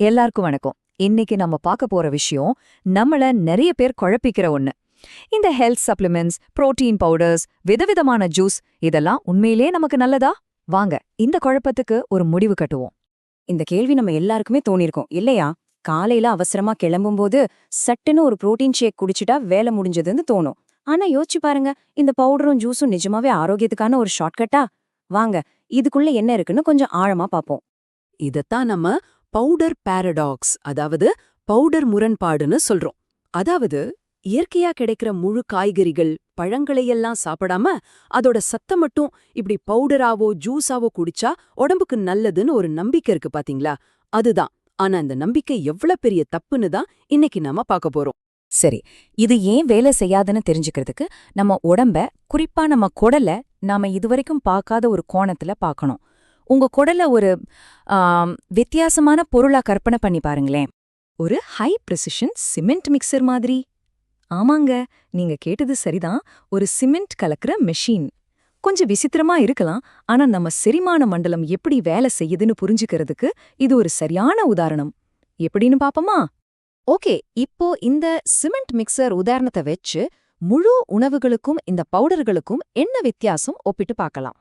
எல்லாருக்கும் வணக்கம். இன்னைக்கு நம்ம பார்க்க போற விஷயம் நம்மள நிறைய பேர் குழப்பிக்கிற ஒண்ணு. இந்த ஹெல்த் சப்ளிமெண்ட்ஸ் புரோட்டீன் பவுடர்ஸ் விதவிதமான ஜூஸ் இதெல்லாம் உண்மையிலே நமக்கு நல்லதா? வாங்க இந்த குழப்பத்துக்கு ஒரு முடிவு கட்டுவோம். இந்த கேள்வி நம்ம எல்லாருக்குமே தோணிருக்கும் இல்லையா? காலையில அவசரமா கிளம்பும்போது சட்டுன்னு ஒரு புரோட்டீன் ஷேக் குடிச்சிட்டா வேலை முடிஞ்சதுன்னு தோணும். ஆனா யோசிச்சு பாருங்க இந்த பவுடரும் ஜூஸும் நிஜமாவே ஆரோக்கியத்துக்கான ஒரு ஷார்ட்கட்டா வாங்க இதுக்குள்ள என்ன இருக்குன்னு கொஞ்சம் ஆழமா பாப்போம் இதத்தான் நம்ம பவுடர் பாரடாக்ஸ் அதாவது பவுடர் முரண்பாடுன்னு சொல்றோம். அதாவது இயற்கையா கிடைக்கிற முழு காய்கறிகள் பழங்களையெல்லாம் சாப்பிடாம அதோட சத்தம் மட்டும் இப்படி பவுடராவோ ஜூஸாவோ குடிச்சா உடம்புக்கு நல்லதுன்னு ஒரு நம்பிக்கை இருக்கு பாத்தீங்களா? அதுதான். ஆனா இந்த நம்பிக்கை எவ்வளவு பெரிய தப்புன்னு தான் இன்னைக்கு நாம பார்க்க போறோம். சரி இது ஏன் வேலை செய்யாதுன்னு தெரிஞ்சுக்கிறதுக்கு நம்ம உடம்ப குறிப்பா நம்ம குடல நாம இதுவரைக்கும் பார்க்காத ஒரு கோணத்துல பார்க்கணும். உங்க குடல ஒரு வித்தியாசமான பொருளா கற்பனை பண்ணி பாருங்களேன். ஒரு ஹை ப்ரிசிஷன் சிமெண்ட் மிக்சர் மாதிரி. ஆமாங்க நீங்க கேட்டது சரிதான். ஒரு சிமெண்ட் கலக்கிற மெஷின் கொஞ்சம் விசித்திரமா இருக்கலாம் ஆனா நம்ம செரிமான மண்டலம் எப்படி வேலை செய்யுதுன்னு புரிஞ்சுக்கிறதுக்கு இது ஒரு சரியான உதாரணம். எப்படின்னு பாப்போமா? ஓகே இப்போ இந்த சிமெண்ட் மிக்சர் உதாரணத்தை வச்சு முழு உணவுகளுக்கும் இந்த பவுடர்களுக்கும் என்ன வித்தியாசம் ஒப்பிட்டு பார்க்கலாம்.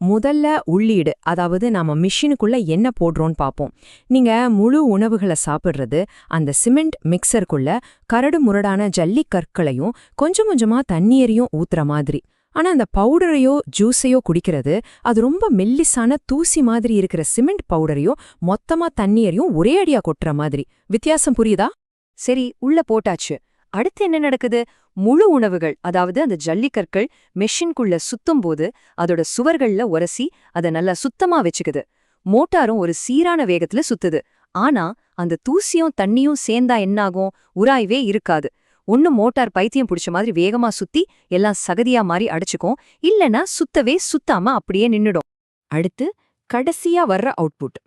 முதல்ல உள்ளீடு அதாவது நாம மிஷினுக்குள்ள என்ன போடுறோம்னு பாப்போம். நீங்க முழு உணவுகளை சாப்பிடுறது அந்த சிமெண்ட் மிக்சருக்குள்ள கரடு முரடான ஜல்லி கற்களையும் கொஞ்சம் கொஞ்சமா தண்ணீரையும் ஊத்துற மாதிரி. ஆனா அந்த பவுடரையோ ஜூஸையோ குடிக்கிறது அது ரொம்ப மெல்லிசான தூசி மாதிரி இருக்கிற சிமெண்ட் பவுடரையோ மொத்தமா தண்ணீரையும் ஒரே அடியா கொட்டுற மாதிரி. வித்தியாசம் புரியுதா? சரி உள்ள போட்டாச்சு. அடுத்து என்ன நடக்குது? முழு உணவுகள் அதாவது அந்த ஜல்லிக்கற்கள் மெஷின்குள்ள சுத்தும் போது அதோட சுவர்கள்ல உரசி அதை நல்லா சுத்தமா வச்சுக்குது. மோட்டாரும் ஒரு சீரான வேகத்துல சுத்துது. ஆனா அந்த தூசியும் தண்ணியும் சேர்ந்தா என்னாகும்? உராய்வே இருக்காது. ஒண்ணு மோட்டார் பைத்தியம் பிடிச்ச மாதிரி வேகமா சுத்தி எல்லாம் சகதியா மாறி அடைச்சுக்கும். இல்லனா சுத்தவே சுத்தாம அப்படியே நின்னுடும். அடுத்து கடைசியா வர்ற அவுட்புட்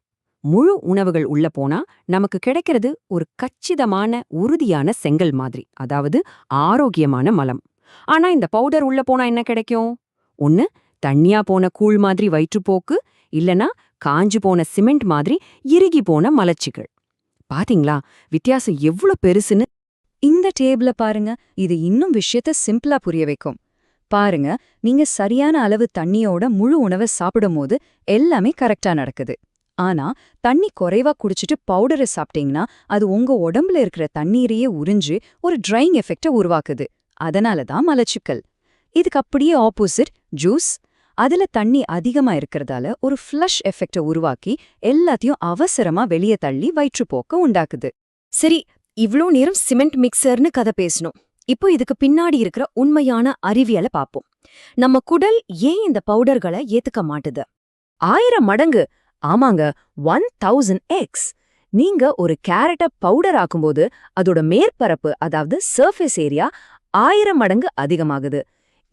முழு உணவுகள் உள்ள போனா நமக்கு கிடைக்கிறது ஒரு கச்சிதமான உறுதியான செங்கல் மாதிரி. அதாவது ஆரோக்கியமான மலம். ஆனா இந்த பவுடர் உள்ள போனா என்ன கிடைக்கும்? ஒன்னு தண்ணியா போன கூழ் மாதிரி வயிற்றுப்போக்கு இல்லனா காஞ்சு போன சிமெண்ட் மாதிரி இறுகி போன மலச்சிகள். பாத்தீங்களா? வித்தியாசம் எவ்ளோ பெருசுன்னு? இந்த டேபிள பாருங்க. இது இன்னும் விஷயத்த சிம்பிளா புரிய வைக்கும். பாருங்க நீங்க சரியான அளவு தண்ணியோட முழு உணவை சாப்பிடும்போது எல்லாமே கரெக்டா நடக்குது. ஆனா தண்ணி குறைவா குடிச்சிட்டு பவுடரை சாப்பிட்டீங்கன்னா அது உங்க உடம்புல இருக்கிற தண்ணீரையே உறிஞ்சு ஒரு ட்ரைங் எஃபெக்ட உருவாக்குது. அதனால தான் மலச்சிக்கல். இதுக்கு அப்படியே ஆப்போசிட் ஜூஸ் அதுல தண்ணி அதிகமா இருக்கிறதால ஒரு ஃப்ளஷ் எஃபெக்ட உருவாக்கி எல்லாத்தையும் அவசரமா வெளியே தள்ளி வயிற்றுப்போக்க உண்டாக்குது. சரி இவ்ளோ நேரம் சிமெண்ட் மிக்சர்னு கதை பேசணும். இப்போ இதுக்கு பின்னாடி இருக்கிற உண்மையான அறிவியலை பாப்போம் நம்ம குடல் ஏன் இந்த பவுடர்களை ஏத்துக்க மாட்டுது? ஆயிரம் மடங்கு. ஆமாங்க ஒன் தௌசண்ட் எக்ஸ் நீங்க ஒரு கேரட்ட பவுடர் ஆக்கும்போது அதோட மேற்பரப்பு அதாவது சர்ஃபேஸ் ஏரியா ஆயிரம் மடங்கு அதிகமாகுது.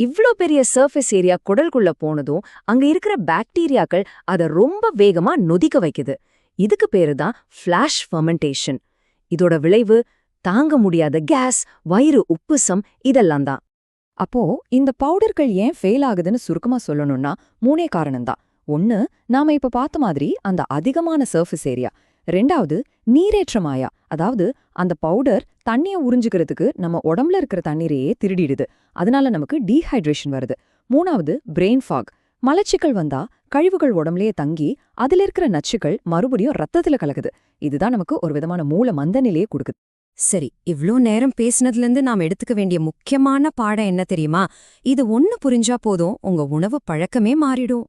இவ்ளோ பெரிய சர்ஃபேஸ் ஏரியா குடல்குள்ள போனதும் அங்க இருக்கிற பாக்டீரியாக்கள் அத ரொம்ப வேகமா நொதிக்க வைக்குது. இதுக்கு பேரு தான் ஃபிளாஷ் ஃபர்மெண்டேஷன் இதோட விளைவு தாங்க முடியாத கேஸ் வயிறு உப்புசம் இதெல்லாம் தான். அப்போ இந்த பவுடர்கள் ஏன் ஃபெயில் ஆகுதுன்னு சுருக்கமா சொல்லணும்னா மூணே காரணம்தான். ஒன்னு நாம இப்ப பார்த்த மாதிரி அந்த அதிகமான சர்ஃபேஸ் ஏரியா ரெண்டாவது நீரேற்றமாயா அதாவது அந்த பவுடர் தண்ணிய உறிஞ்சிக்கிறதுக்கு நம்ம உடம்புல இருக்கிற தண்ணீரையே திருடிடுது. அதனால நமக்கு டீஹைட்ரேஷன் வருது. மூணாவது பிரெயின் ஃபாக் மலச்சிக்கல் வந்தா கழிவுகள் உடம்புலயே தங்கி அதுல இருக்கிற நச்சுக்கள் மறுபடியும் ரத்தத்துல கலக்குது. இதுதான் நமக்கு ஒரு விதமான மூல மந்த நிலையை கொடுக்குது. சரி இவ்ளோ நேரம் பேசினதுலேருந்து நாம் எடுத்துக்க வேண்டிய முக்கியமான பாடம் என்ன தெரியுமா? இது ஒன்னு புரிஞ்சா போதும் உங்க உணவு பழக்கமே மாறிடும்.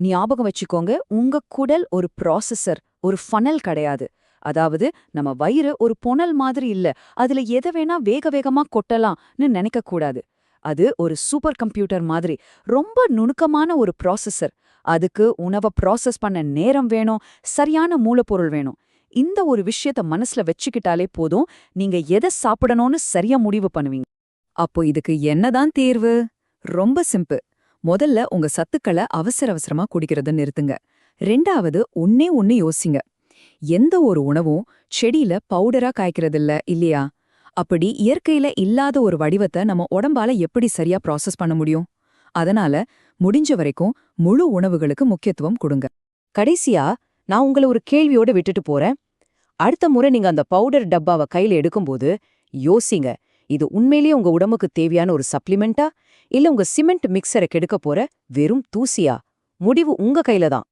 ஞாபகம் வச்சுக்கோங்க உங்க குடல் ஒரு ப்ராசஸர் ஒரு ஃபனல் கிடையாது. அதாவது நம்ம வயிறு ஒரு புனல் மாதிரி இல்ல. அதுல எதை வேணா வேக வேகமா கொட்டலாம்னு நினைக்க கூடாது. அது ஒரு சூப்பர் கம்ப்யூட்டர் மாதிரி ரொம்ப நுணுக்கமான ஒரு ப்ராசஸர் அதுக்கு உணவை ப்ராசஸ் பண்ண நேரம் வேணும் சரியான மூலப்பொருள் வேணும். இந்த ஒரு விஷயத்த மனசுல வச்சுக்கிட்டாலே போதும் நீங்க எதை சாப்பிடணும்னு சரியா முடிவு பண்ணுவீங்க. அப்போ இதுக்கு என்னதான் தேர்வு? ரொம்ப சிம்பிள் முதல்ல உங்க சத்துக்களை அவசர அவசரமா குடிக்கிறத நிறுத்துங்க. ரெண்டாவது ஒன்னே ஒன்னு யோசிங்க. எந்த ஒரு உணவும் செடியில பவுடரா காய்க்கிறதில்ல இல்லையா? அப்படி இயற்கையில இல்லாத ஒரு வடிவத்தை நம்ம உடம்பால எப்படி சரியா ப்ராசஸ் பண்ண முடியும்? அதனால முடிஞ்ச வரைக்கும் முழு உணவுகளுக்கு முக்கியத்துவம் கொடுங்க. கடைசியா நான் உங்களை ஒரு கேள்வியோட விட்டுட்டு போறேன். அடுத்த முறை நீங்க அந்த பவுடர் டப்பாவை கையில எடுக்கும்போது யோசிங்க. இது உண்மையிலேயே உங்க உடம்புக்கு தேவையான ஒரு சப்ளிமெண்டா? இல்ல உங்க சிமெண்ட் மிக்சரை கெடுக்க போற வெறும் தூசியா? முடிவு உங்க கையில தான்.